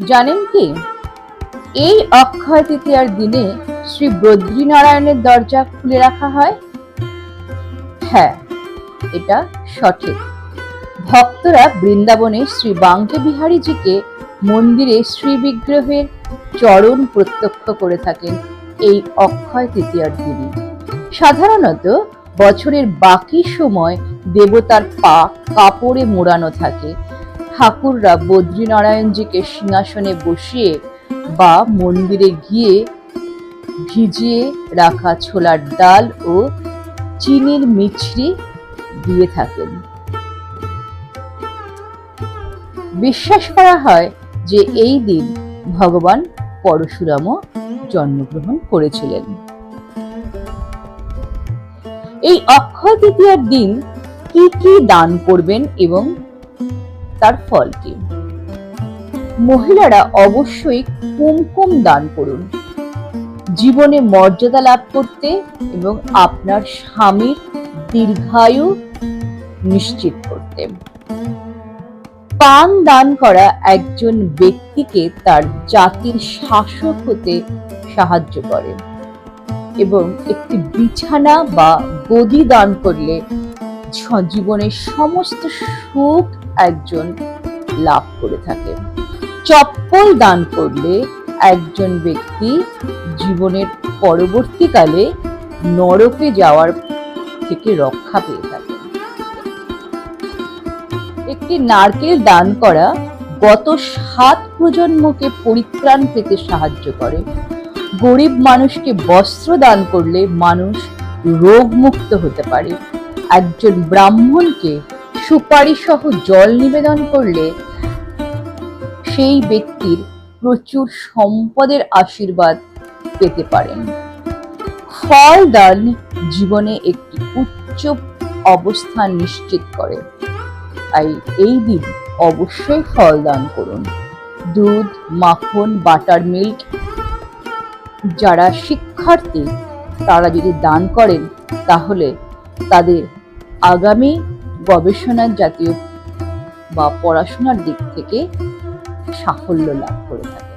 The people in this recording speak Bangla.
জানেন কি? এই অক্ষয় তৃতীয়ার দিনে শ্রী বদ্রীনারায়ণের দরজা খুলে রাখা হয়? হ্যাঁ এটা সঠিক। ভক্তরা বৃন্দাবনে শ্রী বাঙ্কে বিহারীজিকে মন্দিরে শ্রী বিগ্রহের চরণ প্রত্যক্ষ করে থাকেন এই অক্ষয় তৃতীয়ার দিনে। সাধারণত বছরের বাকি সময় দেবতার পা কাপড়ে মোড়ানো থাকে। ঠাকুররা বদ্রীনারায়ণজিকে সিংহাসনে বসিয়ে বা মন্দিরে গিয়ে ভিজিয়ে রাখা ছোলার ডাল ও চিনির মিছরি দিয়ে থাকেন। বিশ্বাস করা হয় যে এই দিন ভগবান পরশুরামও জন্মগ্রহণ করেছিলেন। এই অক্ষয় তৃতীয়ার দিন কি কি দান করবেন এবং তার ফল কি? মহিলারা অবশ্যই কুমকুম দান করুন। জীবনে মর্যাদা লাভ করতে এবং আপনার স্বামীর দীর্ঘায়ু নিশ্চিত করতে। পান দান করা একজন ব্যক্তিকে তার জাতির শাসক হতে সাহায্য করে এবং একটি বিছানা বা গদি দান করলে জীবনের সমস্ত সুখ একজন লাভ করে থাকে। চপ্পল দান করলে একজন ব্যক্তি জীবনের পরবর্তীকালে নরকে যাওয়ার থেকে রক্ষা পেয়ে থাকে। একটি নারকেল দান করা গত সাত প্রজন্মকে পরিত্রাণ পেতে সাহায্য করে। গরিব মানুষকে বস্ত্র দান করলে মানুষ রোগমুক্ত হতে পারে। একজন ব্রাহ্মণকে সুপারি সহ জল নিবেদন করলে সেই ব্যক্তির প্রচুর সম্পদের আশীর্বাদ পেতে পারেন। ফল দান জীবনে একটি উচ্চ অবস্থান নিশ্চিত করে। তাই এই দিন অবশ্যই ফল দান করুন। দুধ, মাখন, বাটার মিল্ক, যারা শিক্ষার্থী, তারা যদি দান করেন, তাহলে তাদের আগামী গবেষণার জাতীয় বা পড়াশোনার দিক থেকে সাফল্য লাভ করবে